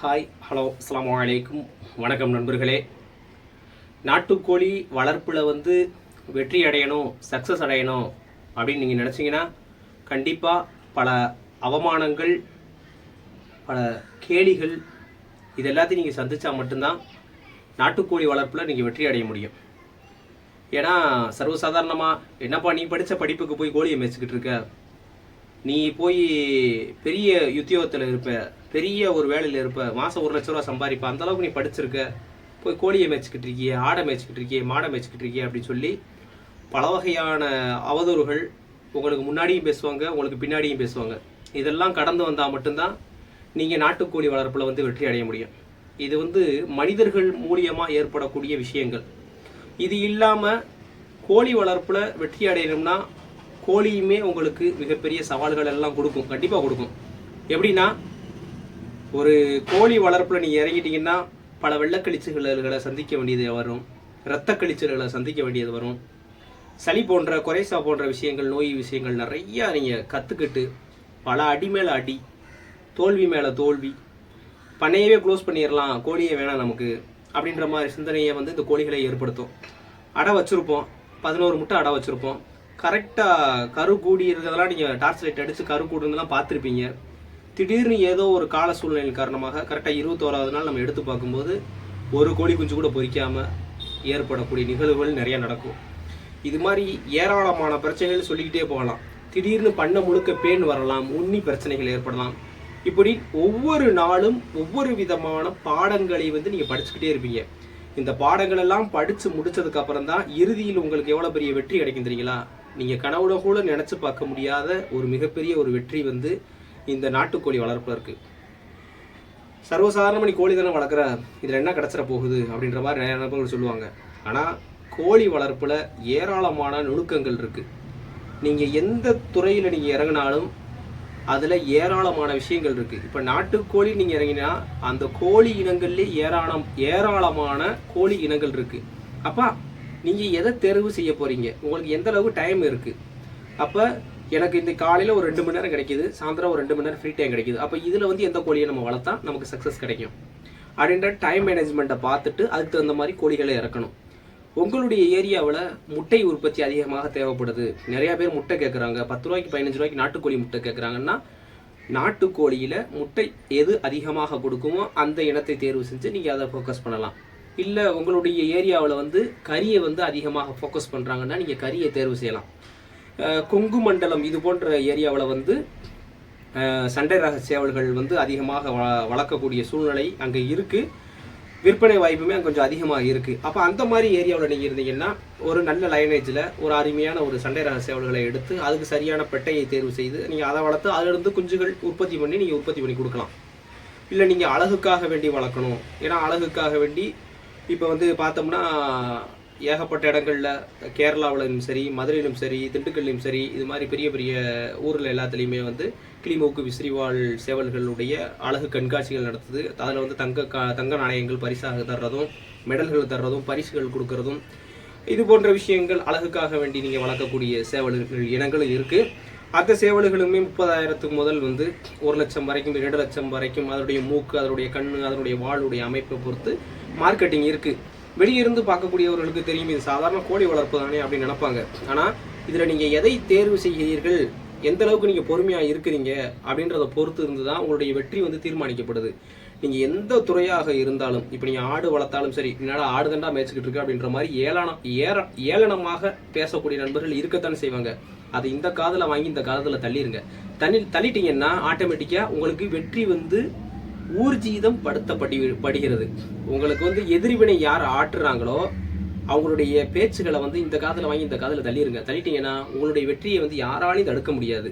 Hi hello அஸ்லாம் அலைக்கும் வணக்கம் நண்பர்களே. நாட்டுக்கோழி வளர்ப்பில் வந்து வெற்றி அடையணும் சக்ஸஸ் அடையணும் அப்படின்னு நீங்கள் நினச்சிங்கன்னா கண்டிப்பாக பல அவமானங்கள் பல கேலிகள் இது எல்லாத்தையும் நீங்கள் சந்தித்தா மட்டும்தான் நாட்டுக்கோழி வளர்ப்பில் நீங்கள் வெற்றி அடைய முடியும். ஏன்னா சர்வசாதாரணமாக என்னப்பா நீ படித்த படிப்புக்கு போய் கோழியை மேய்ச்சிக்கிட்டு இருக்க? நீ போய் பெரிய உத்தியோகத்தில் இருப்ப பெரிய ஒரு வேலையில் இருப்ப மாதம் ஒரு லட்ச ரூபா சம்பாதிப்ப அந்த அளவுக்கு நீ படிச்சிருக்க. போய் கோழியை மேய்ச்சிக்கிட்டு இருக்கியே ஆடை மேய்ச்சிக்கிட்டு இருக்கியே மாடை மேய்ச்சிக்கிட்டு இருக்கியே அப்படின்னு சொல்லி பல வகையான அவதூறுகள் உங்களுக்கு முன்னாடியும் பேசுவாங்க உங்களுக்கு பின்னாடியும் பேசுவாங்க. இதெல்லாம் கடந்து வந்தால் மட்டும்தான் நீங்கள் நாட்டுக்கோழி வளர்ப்பில் வந்து வெற்றி அடைய முடியும். இது வந்து மனிதர்கள் மூலியமாக ஏற்படக்கூடிய விஷயங்கள். இது இல்லாமல் கோழி வளர்ப்பில் வெற்றி அடையணும்னா கோழியுமே உங்களுக்கு மிகப்பெரிய சவால்கள் எல்லாம் கொடுக்கும் கண்டிப்பாக கொடுக்கும். எப்படின்னா ஒரு கோழி வளர்ப்பில் நீங்கள் இறங்கிட்டீங்கன்னா பல வெள்ளக்கழிச்சுகளை சந்திக்க வேண்டியது வரும் இரத்த கழிச்சல்களை சந்திக்க வேண்டியது வரும். சளி போன்ற குறைசா போன்ற விஷயங்கள் நோய் விஷயங்கள் நிறையா நீங்கள் கற்றுக்கிட்டு பல அடி மேலே அடி தோல்வி மேலே தோல்வி பண்ணையவே க்ளோஸ் பண்ணிடலாம் கோழியே வேணாம் நமக்கு அப்படின்ற மாதிரி சிந்தனையை வந்து இந்த கோழிகளை ஏற்படுத்தும். அடை வச்சுருப்போம் பதினோரு முட்டை அடை வச்சுருப்போம். கரெக்டாக கரு கூடி இருக்கிறதெல்லாம் நீங்கள் டார்ச் லைட் அடித்து கரு கூடுறதுலாம் பார்த்துருப்பீங்க. திடீர்னு ஏதோ ஒரு கால சூழ்நிலை காரணமாக கரெக்டாக இருபத்தோராவது நாள் நம்ம எடுத்து பார்க்கும்போது ஒரு கோழி குஞ்சு கூட பொறிக்காமல் ஏற்படக்கூடிய நிகழ்வுகள் நிறைய நடக்கும். இது மாதிரி ஏராளமான பிரச்சனைகள் சொல்லிக்கிட்டே போகலாம். திடீர்னு பண்ண முழுக்க பேன் வரலாம் உண்ணி பிரச்சனைகள் ஏற்படலாம். இப்படி ஒவ்வொரு நாளும் ஒவ்வொரு விதமான பாடங்களை வந்து நீங்கள் படிச்சுக்கிட்டே இருப்பீங்க. இந்த பாடங்கள் எல்லாம் படித்து முடிச்சதுக்கு அப்புறம் தான் இறுதியில் உங்களுக்கு எவ்வளோ பெரிய வெற்றி கிடைக்கும் தெரியுங்களா? நீங்கள் கனவுல கூட நினச்சி பார்க்க முடியாத ஒரு மிகப்பெரிய ஒரு வெற்றி வந்து இந்த நாட்டுக்கோழி வளர்ப்பில் இருக்குது சர்வசாதாரணமாக நீ கோழி தானே வளர்க்குற? இதில் என்ன கிடச்சிட போகுது? அப்படின்ற மாதிரி நிறைய நபர்கள் சொல்லுவாங்க. ஆனால் கோழி வளர்ப்பில் ஏராளமான நுணுக்கங்கள் இருக்குது நீங்கள் எந்த துறையில் நீங்கள் இறங்கினாலும் அதில் ஏராளமான விஷயங்கள் இருக்குது இப்போ நாட்டுக்கோழி நீங்கள் இறங்கினா அந்த கோழி இனங்கள்லேயே ஏராளம் ஏராளமான கோழி இனங்கள் இருக்குது அப்பா நீங்கள் எதை தேர்வு செய்ய போகிறீங்க உங்களுக்கு எந்த அளவுக்கு டைம் இருக்குது அப்போ எனக்கு இந்த காலையில் ஒரு ரெண்டு மணி நேரம் கிடைக்குது சாயந்தரம் ஒரு ரெண்டு மணி நேரம் ஃப்ரீ டைம் கிடைக்குது. அப்போ இதில் வந்து எந்த கோழியை நம்ம வளர்த்தா நமக்கு சக்ஸஸ் கிடைக்கும்? அப்படின்ற டைம் மேனேஜ்மெண்ட்டை பார்த்துட்டு அதுக்கு தகுந்த மாதிரி கோழிகளை இறக்கணும். உங்களுடைய ஏரியாவில் முட்டை உற்பத்தி அதிகமாக தேவைப்படுது. நிறையா பேர் முட்டை கேட்குறாங்க பத்து ரூபாய்க்கு பதினஞ்சு ரூபாய்க்கு நாட்டுக்கோழி முட்டை கேட்குறாங்கன்னா நாட்டுக்கோழியில் முட்டை எது அதிகமாக கொடுக்குமோ அந்த இனத்தை தேர்வு செஞ்சு நீங்கள் அதை ஃபோக்கஸ் பண்ணலாம். இல்லை உங்களுடைய ஏரியாவில் வந்து கறியை வந்து அதிகமாக ஃபோக்கஸ் பண்ணுறாங்கன்னா நீங்கள் கறியை தேர்வு செய்யலாம். கொங்கு மண்டலம் இது போன்ற ஏரியாவில் வந்து சண்டை ரக சேவல்கள் வந்து அதிகமாக வ வளர்க்கக்கூடிய சூழ்நிலை அங்கே இருக்குது விற்பனை வாய்ப்புமே அங்கே கொஞ்சம் அதிகமாக இருக்குது அப்போ அந்த மாதிரி ஏரியாவில் நீங்கள் இருந்தீங்கன்னா ஒரு நல்ல லைனேஜில் ஒரு அருமையான ஒரு சண்டை ரக சேவல்களை எடுத்து அதுக்கு சரியான பெட்டையை தேர்வு செய்து நீங்கள் அதை வளர்த்து அதிலிருந்து குஞ்சுகள் உற்பத்தி பண்ணி நீங்கள் உற்பத்தி பண்ணி கொடுக்கலாம். இல்லை நீங்கள் அழகுக்காக வேண்டி வளர்க்கணும். ஏன்னா அழகுக்காக வேண்டி இப்போ வந்து பார்த்தோம்னா ஏகப்பட்ட இடங்களில் கேரளாவிலும் சரி மதுரையிலும் சரி திண்டுக்கல்லையும் சரி இது மாதிரி பெரிய பெரிய ஊரில் எல்லாத்துலேயுமே வந்து கிளிமூக்கு விசிறிவாள் சேவல்களுடைய அழகு கண்காட்சிகள் நடத்துது. அதில் வந்து தங்க கா தங்க நாணயங்கள் பரிசாக தர்றதும் மெடல்கள் தர்றதும் பரிசுகள் கொடுக்கறதும் இது போன்ற விஷயங்கள் அழகுக்காக வேண்டி நீங்கள் வளர்க்கக்கூடிய சேவல்கள் இனங்களும் இருக்குது அந்த சேவல்களுமே முப்பதாயிரத்துக்கு முதல் வந்து ஒரு லட்சம் வரைக்கும் இரண்டு லட்சம் வரைக்கும் அதனுடைய மூக்கு அதனுடைய கண் அதனுடைய வாளுடைய அமைப்பை பொறுத்து மார்க்கெட்டிங் இருக்குது வெளியிருந்து பார்க்கக்கூடியவர்களுக்கு தெரியும் இது சாதாரண கோழி வளர்ப்பு தானே அப்படின்னு நினைப்பாங்க. ஆனால் இதில் நீங்கள் எதை தேர்வு செய்கிறீர்கள்? எந்த அளவுக்கு நீங்கள் பொறுமையாக இருக்கிறீங்க? அப்படின்றத பொறுத்து இருந்து தான் உங்களுடைய வெற்றி வந்து தீர்மானிக்கப்படுது. நீங்கள் எந்த துறையாக இருந்தாலும் இப்போ நீங்கள் ஆடு வளர்த்தாலும் சரி என்னால் ஆடு தண்டா மேய்ச்சிக்கிட்டு இருக்கு அப்படின்ற மாதிரி ஏளனம் ஏற ஏளனமாக பேசக்கூடிய நண்பர்கள் இருக்கத்தானே செய்வாங்க. அதை இந்த காதில் வாங்கி இந்த காலத்தில் தள்ளிருங்க. தண்ணி தள்ளிட்டீங்கன்னா ஆட்டோமேட்டிக்காக உங்களுக்கு வெற்றி வந்து ஊர்ஜீதம் படுத்தப்படி படுகிறது. உங்களுக்கு வந்து எதிர்வினை யார் ஆற்றுறாங்களோ அவங்களுடைய பேச்சுகளை வந்து இந்த காதில் வாங்கி இந்த காதில் தள்ளிருங்க. தள்ளிட்டீங்கன்னா உங்களுடைய வெற்றியை வந்து யாராலையும் தடுக்க முடியாது.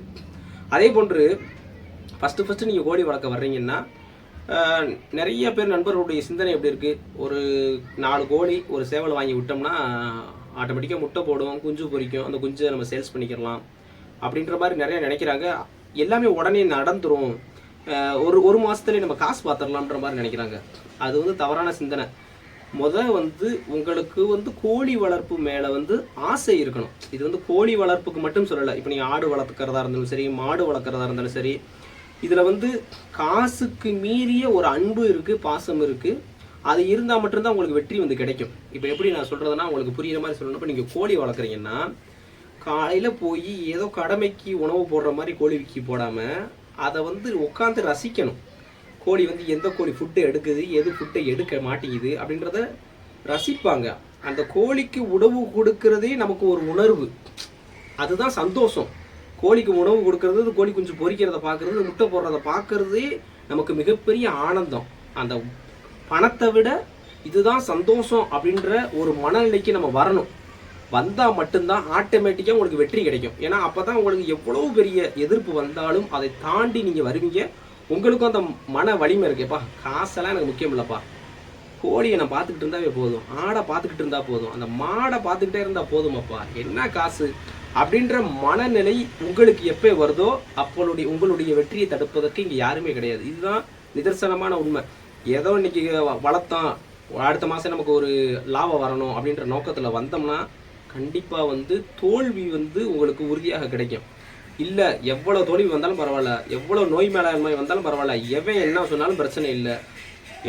அதே போன்று ஃபஸ்ட்டு ஃபஸ்ட்டு நீங்கள் கோழி வளர்க்க வர்றீங்கன்னா நிறைய பேர் நண்பர்களுடைய சிந்தனை எப்படி இருக்குது ஒரு நாலு கோழி ஒரு சேவலை வாங்கி விட்டோம்னா ஆட்டோமேட்டிக்காக முட்டை போடும் குஞ்சு பொரிக்கும் அந்த குஞ்சை நம்ம சேல்ஸ் பண்ணிக்கிறலாம் அப்படின்ற மாதிரி நிறையா நினைக்கிறாங்க. எல்லாமே உடனே நடந்துரும். ஒரு ஒரு மாதத்துலேயே நம்ம காசு பார்த்துடலாம்ன்ற மாதிரி நினைக்கிறாங்க. அது வந்து தவறான சிந்தனை. முத வந்து உங்களுக்கு வந்து கோழி வளர்ப்பு மேலே வந்து ஆசை இருக்கணும். இது வந்து கோழி வளர்ப்புக்கு மட்டும் சொல்லலை. இப்போ நீங்கள் ஆடு வளர்க்குறதா இருந்தாலும் சரி மாடு வளர்க்குறதா இருந்தாலும் சரி இதில் வந்து காசுக்கு மீறிய ஒரு அன்பு இருக்குது பாசம் இருக்குது அது இருந்தால் மட்டும்தான் உங்களுக்கு வெற்றி வந்து கிடைக்கும். இப்போ எப்படி நான் சொல்கிறதுனா உங்களுக்கு புரியுற மாதிரி சொல்லணும் இப்போ நீங்கள் கோழி வளர்க்குறீங்கன்னா காலையில் போய் ஏதோ கடமைக்கு உணவு போடுற மாதிரி கோழி விக்கி போடாமல் அதை வந்து உட்காந்து ரசிக்கணும். கோழி வந்து எந்த கோழி ஃபுட்டை எடுக்குது எது ஃபுட்டை எடுக்க மாட்டேங்குது அப்படின்றத ரசிப்பாங்க. அந்த கோழிக்கு உணவு கொடுக்கறதே நமக்கு ஒரு உணர்வு. அதுதான் சந்தோஷம். கோழிக்கு உணவு கொடுக்கறது கோழி குஞ்சு பொறிக்கிறத பார்க்கறது முட்டை போடுறத பார்க்கறதே நமக்கு மிகப்பெரிய ஆனந்தம். அந்த பணத்தை விட இதுதான் சந்தோஷம் அப்படின்ற ஒரு மனநிலைக்கு நம்ம வரணும். வந்தால் மட்டும்தான் ஆட்டோமேட்டிக்காக உங்களுக்கு வெற்றி கிடைக்கும். ஏன்னா அப்போ தான் உங்களுக்கு எவ்வளோ பெரிய எதிர்ப்பு வந்தாலும் அதை தாண்டி நீங்கள் வருவீங்க. உங்களுக்கும் அந்த மன வலிமை இருக்கேப்பா. காசெல்லாம் எனக்கு முக்கியம் இல்லைப்பா. கோழியை நான் பார்த்துக்கிட்டு இருந்தாவே போதும். ஆடை பார்த்துக்கிட்டு இருந்தால் போதும். அந்த மாடை பார்த்துக்கிட்டே இருந்தால் போதுமாப்பா. என்ன காசு? அப்படின்ற மனநிலை உங்களுக்கு எப்போ வருதோ அப்பளுடைய உங்களுடைய வெற்றியை தடுப்பதற்கு இங்கே யாருமே கிடையாது. இதுதான் நிதர்சனமான உண்மை. ஏதோ இன்னைக்கு வ- வளர்த்தோம் அடுத்த மாதம் நமக்கு ஒரு லாபம் வரணும் அப்படின்ற நோக்கத்தில் வந்தோம்னா கண்டிப்பாக வந்து தோல்வி வந்து உங்களுக்கு உறுதியாக கிடைக்கும். இல்லை எவ்வளோ தோல்வி வந்தாலும் பரவாயில்ல எவ்வளோ நோய் மேலாண்மை வந்தாலும் பரவாயில்ல எவன் என்ன சொன்னாலும் பிரச்சனை இல்லை.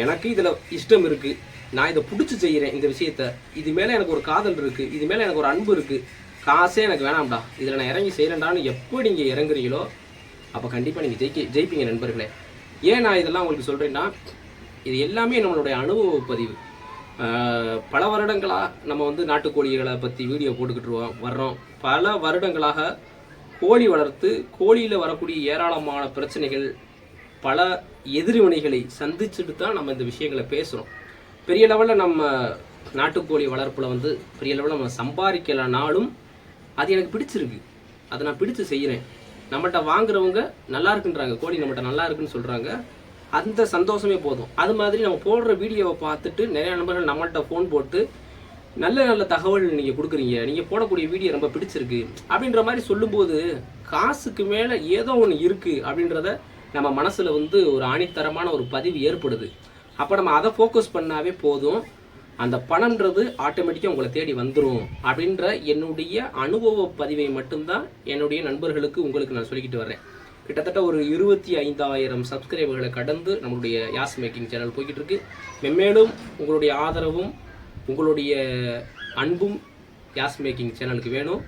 எனக்கு இதில் இஷ்டம் இருக்குது நான் இதை பிடிச்சி செய்கிறேன் இந்த விஷயத்த. இது மேலே எனக்கு ஒரு காதல் இருக்குது இது மேலே எனக்கு ஒரு அன்பு இருக்குது காசே எனக்கு வேணாம்டா. இதில் நான் இறங்கி செய்யலண்டான்னு எப்போ நீங்கள் இறங்குறீங்களோ அப்போ கண்டிப்பாக நீங்கள் ஜெயிக்க ஜெயிப்பீங்க நண்பர்களே. ஏன் நான் இதெல்லாம் உங்களுக்கு சொல்கிறேன்னா இது எல்லாமே நம்மளுடைய அனுபவ பதிவு. பல வருடங்களாக நம்ம வந்து நாட்டுக்கோழிகளை பற்றி வீடியோ போட்டுக்கிட்டு வர்றோம். பல வருடங்களாக கோழி வளர்த்து கோழியில் வரக்கூடிய ஏராளமான பிரச்சனைகள் பல எதிர்வினைகளை சந்திச்சுட்டு தான் நம்ம இந்த விஷயங்களை பேசுகிறோம் பெரிய லெவலில் நம்ம நாட்டுக்கோழி வளர்ப்பில் வந்து பெரிய லெவலில் நம்ம சம்பாதிக்கலனாலும் அது எனக்கு பிடிச்சிருக்கு. அதை நான் பிடிச்சு செய்கிறேன் நம்மகிட்ட வாங்குறவங்க நல்லா இருக்குன்றாங்க. கோழி நம்மகிட்ட நல்லா இருக்குன்னு சொல்கிறாங்க அந்த சந்தோஷமே போதும். அது மாதிரி நம்ம போடுற வீடியோவை பார்த்துட்டு நிறைய நண்பர்கள் நம்மள்கிட்ட ஃபோன் போட்டு நல்ல நல்ல தகவல் நீங்கள் கொடுக்குறீங்க. நீங்கள் போடக்கூடிய வீடியோ ரொம்ப பிடிச்சிருக்கு. அப்படின்ற மாதிரி சொல்லும்போது காசுக்கு மேலே ஏதோ ஒன்று இருக்குது அப்படின்றத நம்ம மனசில் வந்து ஒரு ஆணித்தரமான ஒரு பதிவு ஏற்படுது. அப்போ நம்ம அதை ஃபோக்கஸ் பண்ணாவே போதும். அந்த பணம்ன்றது ஆட்டோமேட்டிக்காக உங்களை தேடி வந்துடும் அப்படின்ற என்னுடைய அனுபவ பதிவை மட்டும்தான் என்னுடைய நண்பர்களுக்கு உங்களுக்கு நான் சொல்லிக்கிட்டு வரேன் கிட்டத்தட்ட ஒரு இருபத்தி ஐந்தாயிரம் சப்ஸ்கிரைபர்களை கடந்து நம்மளுடைய யாஸ் மேக்கிங் சேனல் போய்கிட்டு இருக்கு மென்மேலும் உங்களுடைய ஆதரவும் உங்களுடைய அன்பும் யாஸ் மேக்கிங் சேனலுக்கு வேணும்.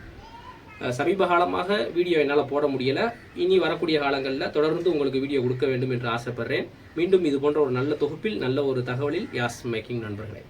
சமீப காலமாக வீடியோ என்னால் போட முடியலை. இனி வரக்கூடிய காலங்களில் தொடர்ந்து உங்களுக்கு வீடியோ கொடுக்க வேண்டும் என்று ஆசைப்படுறேன். மீண்டும் இது போன்ற ஒரு நல்ல தொகுப்பில் நல்ல ஒரு தகவலில் யாஸ் மேக்கிங் நண்பர்களே.